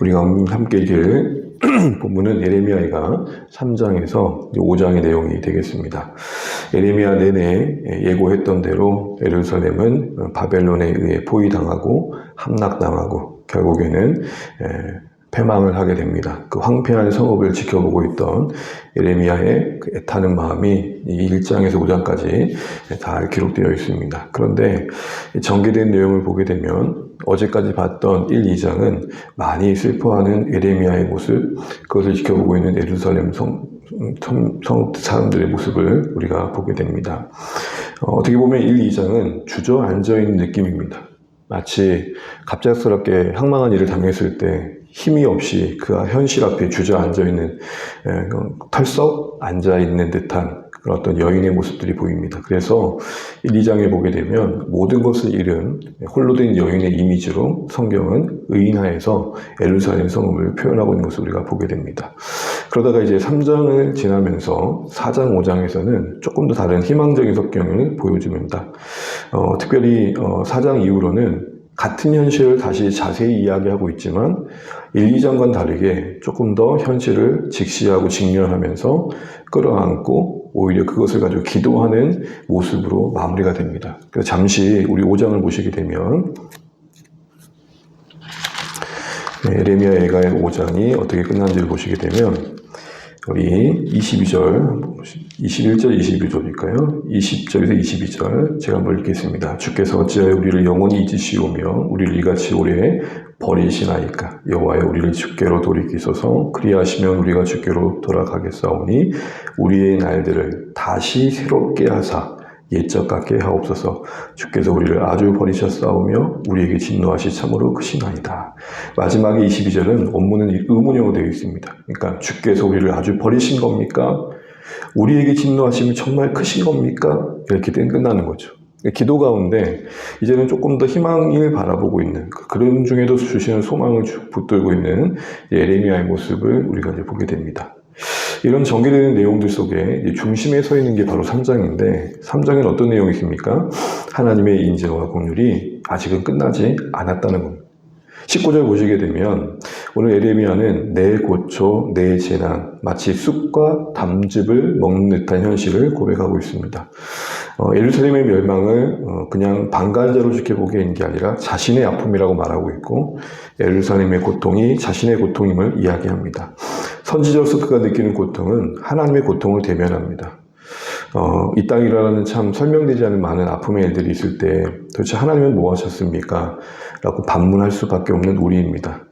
우리가 함께 읽을 본문은 에레미야가 3장에서 5장의 내용이 되겠습니다. 에레미야 내내 예고했던 대로 예루살렘은 바벨론에 의해 포위당하고 함락당하고 결국에는 패망을 하게 됩니다. 그 황폐한 성읍을 지켜보고 있던 예레미야의 그 애타는 마음이 이 1장에서 5장까지 다 기록되어 있습니다. 그런데 전개된 내용을 보게 되면 어제까지 봤던 1, 2장은 많이 슬퍼하는 예레미야의 모습, 그것을 지켜보고 있는 예루살렘 성, 성, 성 사람들의 모습을 우리가 보게 됩니다. 어, 떻게 보면 1, 2장은 주저앉아 있는 느낌입니다. 마치 갑작스럽게 항망한 일을 당했을 때 힘이 없이 그 현실 앞에 주저앉아 있는 털썩 앉아 있는 듯한 그런 어떤 여인의 모습들이 보입니다. 그래서 1, 2장에 보게 되면 모든 것을 잃은 홀로 된 여인의 이미지로 성경은 의인하에서 에루살렘 성읍을 표현하고 있는 것을 우리가 보게 됩니다. 그러다가 이제 3장을 지나면서 4장, 5장에서는 조금 더 다른 희망적인 성경을 보여줍니다. 어, 특별히 어, 4장 이후로는 같은 현실을 다시 자세히 이야기하고 있지만 1, 2장과는 다르게 조금 더 현실을 직시하고 직면하면서 끌어안고 오히려 그것을 가지고 기도하는 모습으로 마무리가 됩니다. 그래서 잠시 우리 5장을 보시게 되면 네, 에레미야 예가의 5장이 어떻게 끝난지를 보시게 되면 우리 22절, 21절, 22절일까요? 20절에서 22절 제가 한번 읽겠습니다. 주께서 어찌하여 우리를 영원히 잊으시오며 우리를 이같이 오래 버리시나이까 여호와여 우리를 주께로 돌이키소서 그리하시면 우리가 주께로 돌아가겠사오니 우리의 날들을 다시 새롭게 하사 옛적 같게 하옵소서 주께서 우리를 아주 버리셨사오며 우리에게 진노하시 참으로 크시나이다. 마지막에 22절은 원문은 의문형으로 되어 있습니다. 그러니까 주께서 우리를 아주 버리신 겁니까? 우리에게 진노하시면 정말 크신 겁니까? 이렇게 된 끝나는 거죠. 기도 가운데 이제는 조금 더 희망을 바라보고 있는 그런 중에도 주시는 소망을 붙들고 있는 예레미야의 모습을 우리가 이제 보게 됩니다. 이런 전개되는 내용들 속에 중심에 서 있는 게 바로 3장인데 3장에는 어떤 내용이 있습니까? 하나님의 인재와 공률이 아직은 끝나지 않았다는 겁니다. 19절 보시게 되면 오늘 에레미야는 내 고초, 내 재난, 마치 쑥과 담즙을 먹는 듯한 현실을 고백하고 있습니다. 어, 예루살렘의 멸망을 어, 그냥 방관자로 지켜보기엔 게 아니라 자신의 아픔이라고 말하고 있고 예루살렘의 고통이 자신의 고통임을 이야기합니다. 선지자 스크가 느끼는 고통은 하나님의 고통을 대면합니다. 어, 이 일어나는 참 설명되지 않은 많은 아픔의 일들이 있을 때 도대체 하나님은 뭐 하셨습니까? 라고 반문할 수밖에 없는 우리입니다.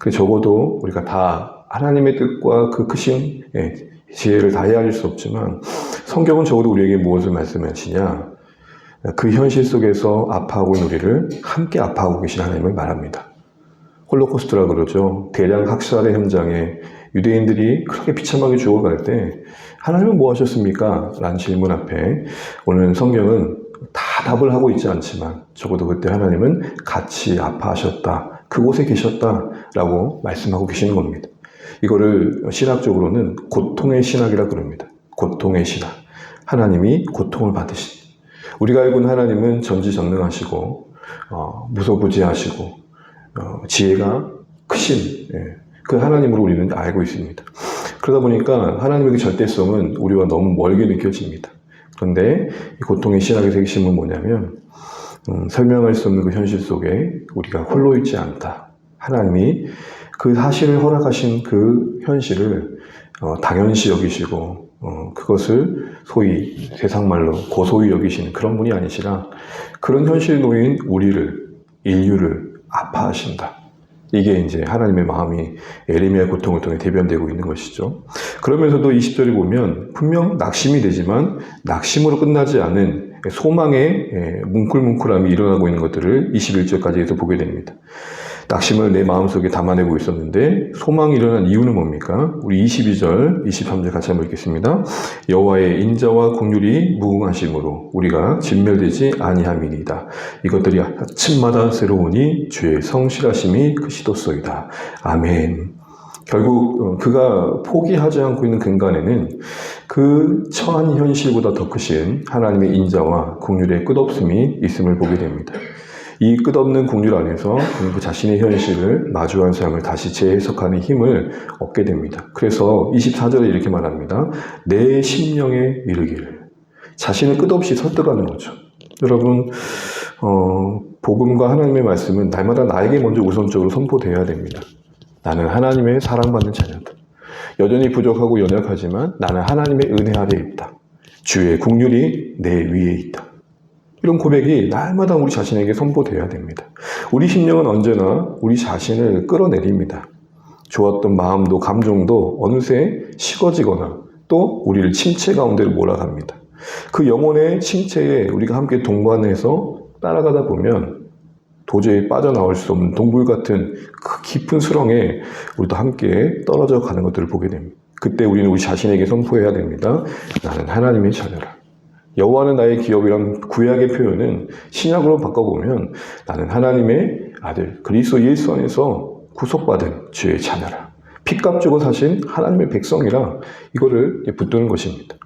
그 적어도 우리가 다 하나님의 뜻과 그 크신 예, 지혜를 다 헤아릴 수 없지만 성경은 적어도 우리에게 무엇을 말씀하시냐? 그 현실 속에서 아파하고 있는 우리를 함께 아파하고 계신 하나님을 말합니다. 홀로코스트라 그러죠. 대량 학살의 현장에 유대인들이 그렇게 비참하게 죽어갈 때 하나님은 뭐 하셨습니까? 라는 질문 앞에 오늘 성경은 다 답을 하고 있지 않지만 적어도 그때 하나님은 같이 아파하셨다. 그곳에 계셨다. 라고 말씀하고 계시는 겁니다. 이거를 신학적으로는 고통의 신학이라 그럽니다. 고통의 신학. 하나님이 고통을 받으신. 우리가 알고 있는 하나님은 전지전능하시고, 어, 무소부지하시고, 어, 지혜가 크신, 예, 그 하나님으로 우리는 알고 있습니다. 그러다 보니까 하나님의 그 절대성은 우리와 너무 멀게 느껴집니다. 그런데 이 고통의 신학의 핵심은 뭐냐면 음, 설명할 수 없는 그 현실 속에 우리가 홀로 있지 않다. 하나님이 그 사실을 허락하신 그 현실을 어, 당연시 여기시고 어, 그것을 소위 세상 말로 고소히 여기시는 그런 분이 아니시라 그런 현실 놓인 우리를 인류를 아파하신다. 이게 이제 하나님의 마음이 에레미야 고통을 통해 대변되고 있는 것이죠. 그러면서도 20절에 보면 분명 낙심이 되지만 낙심으로 끝나지 않은 소망의 예, 뭉클뭉클함이 일어나고 있는 것들을 21절까지 해서 보게 됩니다. 낙심을 내 마음속에 담아내고 있었는데 소망이 일어난 이유는 뭡니까? 우리 22절, 23절 같이 한번 읽겠습니다. 여호와의 인자와 공률이 무궁하심으로 우리가 진멸되지 아니함이니이다. 이것들이 아침마다 새로우니 주의 성실하심이 크시도소이다. 아멘. 결국 어, 그가 포기하지 않고 있는 근간에는 그 처한 현실보다 더 크신 하나님의 인자와 공률의 끝없음이 있음을 보게 됩니다. 이 끝없는 국률 안에서 그 자신의 현실을 마주한 삶을 다시 재해석하는 힘을 얻게 됩니다. 그래서 24절에 이렇게 말합니다. 내 심령에 이르기를. 자신을 끝없이 설득하는 거죠. 여러분, 어, 복음과 하나님의 말씀은 날마다 나에게 먼저 우선적으로 선포되어야 됩니다. 나는 하나님의 사랑받는 자녀다. 여전히 부족하고 연약하지만 나는 하나님의 은혜 아래 있다. 주의 국률이 내 위에 있다. 이런 고백이 날마다 우리 자신에게 선포되어야 됩니다. 우리 심령은 언제나 우리 자신을 끌어내립니다. 좋았던 마음도 감정도 어느새 식어지거나 또 우리를 침체 가운데로 몰아갑니다. 그 영혼의 침체에 우리가 함께 동반해서 따라가다 보면 도저히 빠져나올 수 없는 동굴 같은 그 깊은 수렁에 우리도 함께 떨어져 가는 것들을 보게 됩니다. 그때 우리는 우리 자신에게 선포해야 됩니다. 나는 하나님의 자녀라. 여호와는 나의 기업이란 구약의 표현은 신약으로 바꿔보면 나는 하나님의 아들 그리스도 예수 안에서 구속받은 주의 자녀라. 피값 주고 사신 하나님의 백성이라 이거를 붙드는 것입니다.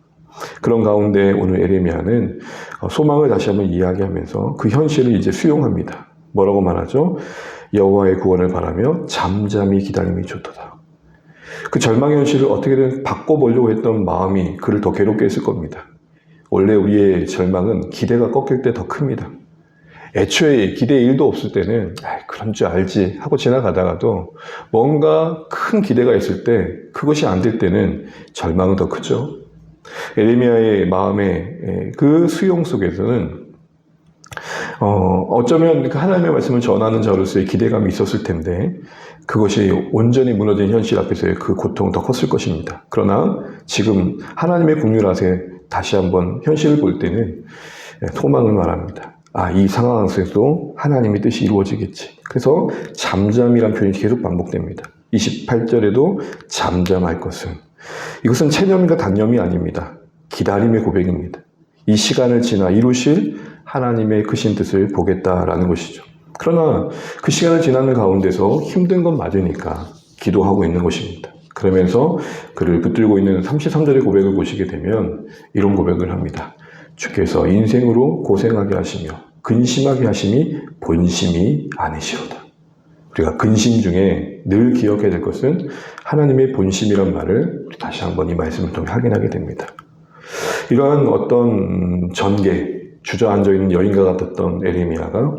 그런 가운데 오늘 에레미야는 어, 소망을 다시 한번 이야기하면서 그 현실을 이제 수용합니다. 뭐라고 말하죠? 여호와의 구원을 바라며 잠잠히 기다림이 좋도다. 그 절망의 현실을 어떻게든 바꿔보려고 했던 마음이 그를 더 괴롭게 했을 겁니다. 원래 우리의 절망은 기대가 꺾일 때 더 큽니다. 애초에 기대 일도 없을 때는 아, 그런 줄 알지 하고 지나가다가도 뭔가 큰 기대가 있을 때 그것이 안 될 때는 절망은 더 크죠. 에레미야의 마음의 그 수용 속에서는 어, 어쩌면 그 하나님의 말씀을 전하는 자로서의 기대감이 있었을 텐데 그것이 온전히 무너진 현실 앞에서의 그 고통은 더 컸을 것입니다. 그러나 지금 하나님의 국률 아래 다시 한번 현실을 볼 때는 소망을 말합니다. 아, 이 상황 속에서도 하나님의 뜻이 이루어지겠지. 그래서 잠잠이란 표현이 계속 반복됩니다. 28절에도 잠잠할 것은 이것은 체념과 단념이 아닙니다. 기다림의 고백입니다. 이 시간을 지나 이루실 하나님의 크신 뜻을 보겠다라는 것이죠. 그러나 그 시간을 지나는 가운데서 힘든 건 맞으니까 기도하고 있는 것입니다. 그러면서 그를 붙들고 있는 33절의 고백을 보시게 되면 이런 고백을 합니다. 주께서 인생으로 고생하게 하시며 근심하게 하심이 본심이 아니시로다. 우리가 근심 중에 늘 기억해야 될 것은 하나님의 본심이란 말을 다시 한번 이 말씀을 통해 확인하게 됩니다. 이러한 어떤 전개, 주저앉아 있는 여인과 같았던 에레미야가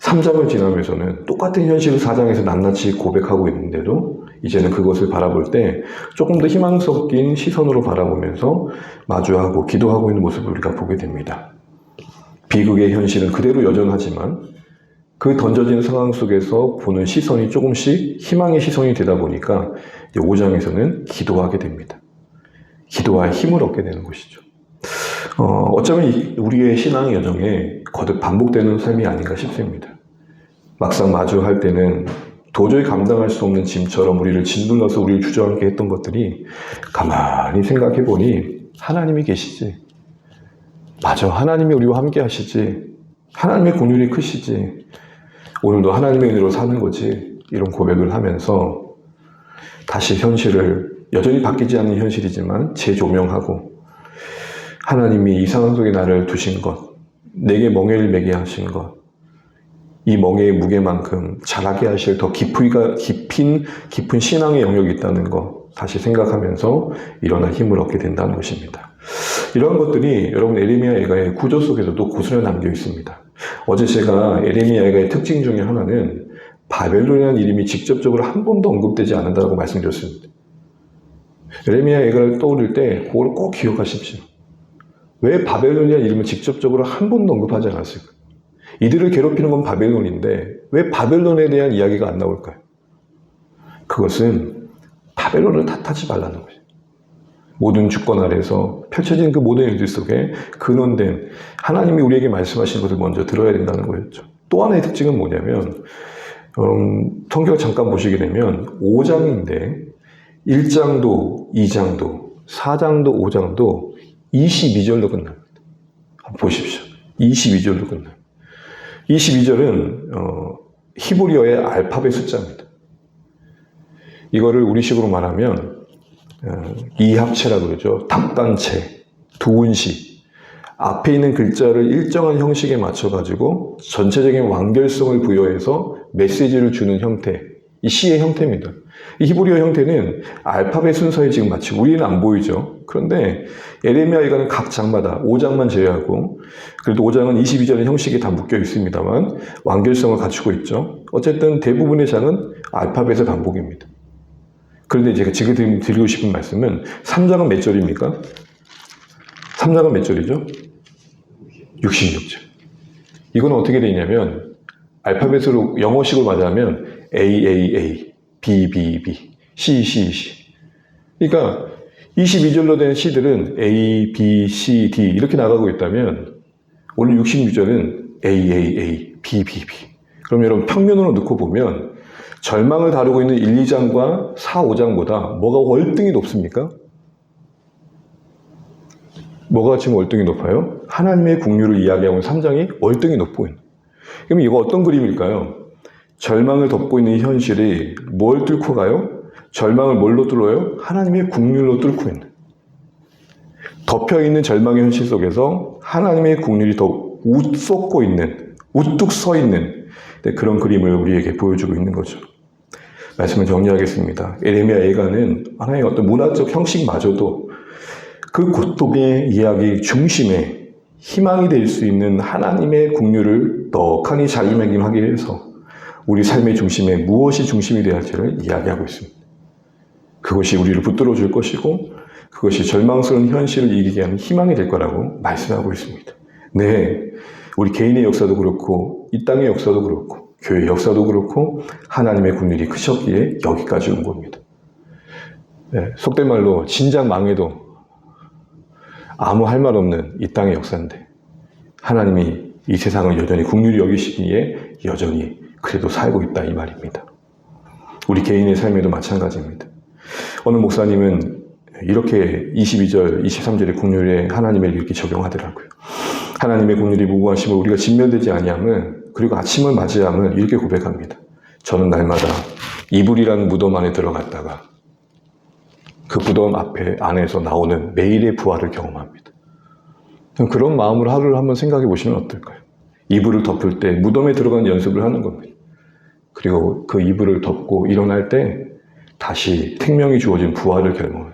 3장을 지나면서는 똑같은 현실을 4장에서 낱낱이 고백하고 있는데도 이제는 그것을 바라볼 때 조금 더 희망 섞인 시선으로 바라보면서 마주하고 기도하고 있는 모습을 우리가 보게 됩니다. 비극의 현실은 그대로 여전하지만 그 던져진 상황 속에서 보는 시선이 조금씩 희망의 시선이 되다 보니까 5장에서는 기도하게 됩니다. 기도할 힘을 얻게 되는 것이죠. 어, 어쩌면 우리의 신앙 여정에 거듭 반복되는 삶이 아닌가 싶습니다. 막상 마주할 때는 도저히 감당할 수 없는 짐처럼 우리를 짓눌러서 우리를 주저앉게 했던 것들이 가만히 생각해 보니 하나님이 계시지. 맞아. 하나님이 우리와 함께 하시지. 하나님의 공률이 크시지. 오늘도 하나님의 은혜로 사는 거지. 이런 고백을 하면서 다시 현실을 여전히 바뀌지 않는 현실이지만 재조명하고 하나님이 이 상황 속에 나를 두신 것, 내게 멍에를 매게 하신 것, 이 멍에의 무게만큼 자라게 하실 더 깊이가 깊인 깊은 신앙의 영역이 있다는 것 다시 생각하면서 일어나 힘을 얻게 된다는 것입니다. 이러한 것들이 여러분 에레미야 애가의 구조 속에서도 고스란히 남겨 있습니다. 어제 제가 에레미야 애가의 특징 중에 하나는 바벨론이라는 이름이 직접적으로 한 번도 언급되지 않는다고 말씀드렸습니다. 에레미야 애가를 떠올릴 때 그걸 꼭 기억하십시오. 왜 바벨론이라는 이름을 직접적으로 한 번도 언급하지 않았을까? 이들을 괴롭히는 건 바벨론인데 왜 바벨론에 대한 이야기가 안 나올까요? 그것은 바벨론을 탓하지 말라는 거죠. 모든 주권 아래서 펼쳐진 그 모든 일들 속에 근원된 하나님이 우리에게 말씀하신 것을 먼저 들어야 된다는 거였죠. 또 하나의 특징은 뭐냐면 음, 성경을 잠깐 보시게 되면 5장인데 1장도 2장도 4장도 5장도 22절로 끝납니다. 보십시오. 22절로 끝납니다. 22절은 어, 히브리어의 알파벳 숫자입니다. 이거를 우리식으로 말하면 어, 이합체라고 그러죠. 답단체, 두운시, 앞에 있는 글자를 일정한 형식에 맞춰가지고 전체적인 완결성을 부여해서 메시지를 주는 형태. 이 시의 형태입니다. 이 히브리어 형태는 알파벳 순서에 지금 마치 우리는 안 보이죠. 그런데 에레미야 이가는 각 장마다 5장만 제외하고 그래도 5장은 22절의 형식이 다 묶여 있습니다만 완결성을 갖추고 있죠. 어쨌든 대부분의 장은 알파벳의 반복입니다. 그런데 제가 지금 드리- 드리고 싶은 말씀은 3장은 몇 절입니까? 3장은 몇 절이죠? 66절. 이건 어떻게 되냐면 알파벳으로 영어식으로 맞으면 A, A, A, B, B, B, C, C, C. 그러니까 22절로 된 시들은 A, B, C, D 이렇게 나가고 있다면 오늘 66절은 A, A, A, B, B, B. 그럼 여러분 평면으로 넣고 보면 절망을 다루고 있는 1, 2장과 4, 5장보다 뭐가 월등히 높습니까? 뭐가 지금 월등히 높아요? 하나님의 국류를 이야기하고 있는 3장이 월등히 높고 있는. 그럼 이거 어떤 그림일까요? 절망을 덮고 있는 현실이 뭘 뚫고 가요? 절망을 뭘로 뚫어요? 하나님의 국률로 뚫고 있는. 덮여 있는 절망의 현실 속에서 하나님의 국률이 더 웃쏟고 있는, 우뚝 서 있는 네, 그런 그림을 우리에게 보여주고 있는 거죠. 말씀을 정리하겠습니다. 에레미야 예가는 하나의 어떤 문화적 형식마저도 그 고통의 이야기 중심에 희망이 될 수 있는 하나님의 국류를 떡하니 자기매김하기 위해서 우리 삶의 중심에 무엇이 중심이 되어야 할지를 이야기하고 있습니다. 그것이 우리를 붙들어 줄 것이고 그것이 절망스러운 현실을 이기게 하는 희망이 될 거라고 말씀하고 있습니다. 네, 우리 개인의 역사도 그렇고 이 땅의 역사도 그렇고 교회 역사도 그렇고 하나님의 국률이 크셨기에 여기까지 온 겁니다. 네, 속된 말로 진작 망해도 아무 할 말 없는 이 땅의 역사인데 하나님이 이 세상을 여전히 국률이 여기시기에 여전히 그래도 살고 있다 이 말입니다. 우리 개인의 삶에도 마찬가지입니다. 어느 목사님은 이렇게 22절, 23절의 국률에 하나님을 이렇게 적용하더라고요. 하나님의 국률이 무고하심을 우리가 진멸되지 아니함은 그리고 아침을 맞이함은 이렇게 고백합니다. 저는 날마다 이불이라는 무덤 안에 들어갔다가 그 무덤 앞에 안에서 나오는 매일의 부활을 경험합니다. 그런 마음으로 하루를 한번 생각해 보시면 어떨까요? 이불을 덮을 때 무덤에 들어가는 연습을 하는 겁니다. 그리고 그 이불을 덮고 일어날 때 다시 생명이 주어진 부활을 경험해요.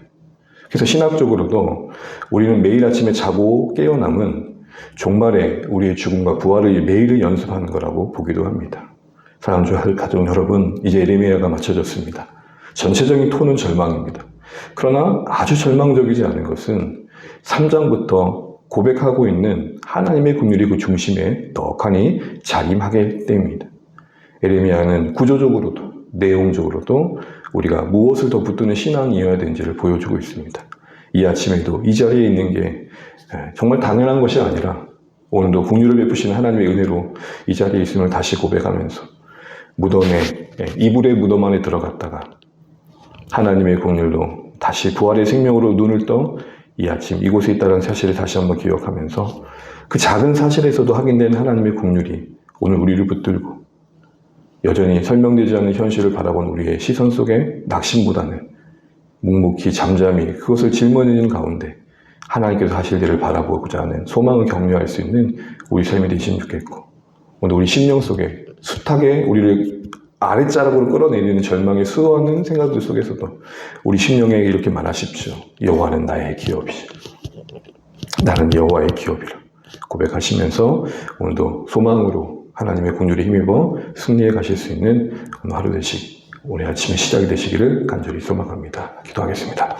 그래서 신학적으로도 우리는 매일 아침에 자고 깨어남은 종말에 우리의 죽음과 부활을 매일 연습하는 거라고 보기도 합니다. 사랑주 가족 여러분, 이제 에레미야가 맞춰졌습니다. 전체적인 톤은 절망입니다. 그러나 아주 절망적이지 않은 것은 3장부터 고백하고 있는 하나님의 국률이 그 중심에 떡하니 자림하게 됩니다. 에레미야는 구조적으로도 내용적으로도 우리가 무엇을 더 붙드는 신앙이어야 되는지를 보여주고 있습니다. 이 아침에도 이 자리에 있는 게 정말 당연한 것이 아니라 오늘도 국률을 베푸시는 하나님의 은혜로 이 자리에 있음을 다시 고백하면서 무덤에 이불의 무덤 안에 들어갔다가 하나님의 국률로 다시 부활의 생명으로 눈을 떠 이 아침 이곳에 있다는 사실을 다시 한번 기억하면서 그 작은 사실에서도 확인된 하나님의 국률이 오늘 우리를 붙들고 여전히 설명되지 않는 현실을 바라본 우리의 시선 속에 낙심보다는 묵묵히 잠잠히 그것을 짊어지는 가운데 하나님께서 하실 일을 바라보고자 하는 소망을 격려할 수 있는 우리 삶이 되시면 좋겠고 오늘 우리 심령 속에 숱하게 우리를 아랫자락으로 끌어내리는 절망에 수많은 생각들 속에서도 우리 심령에게 이렇게 말하십시오. 여호와는 나의 기업이시. 나는 여호와의 기업이라. 고백하시면서 오늘도 소망으로 하나님의 공률에 힘입어 승리해 가실 수 있는 하루 되시 오늘 아침에 시작이 되시기를 간절히 소망합니다. 기도하겠습니다.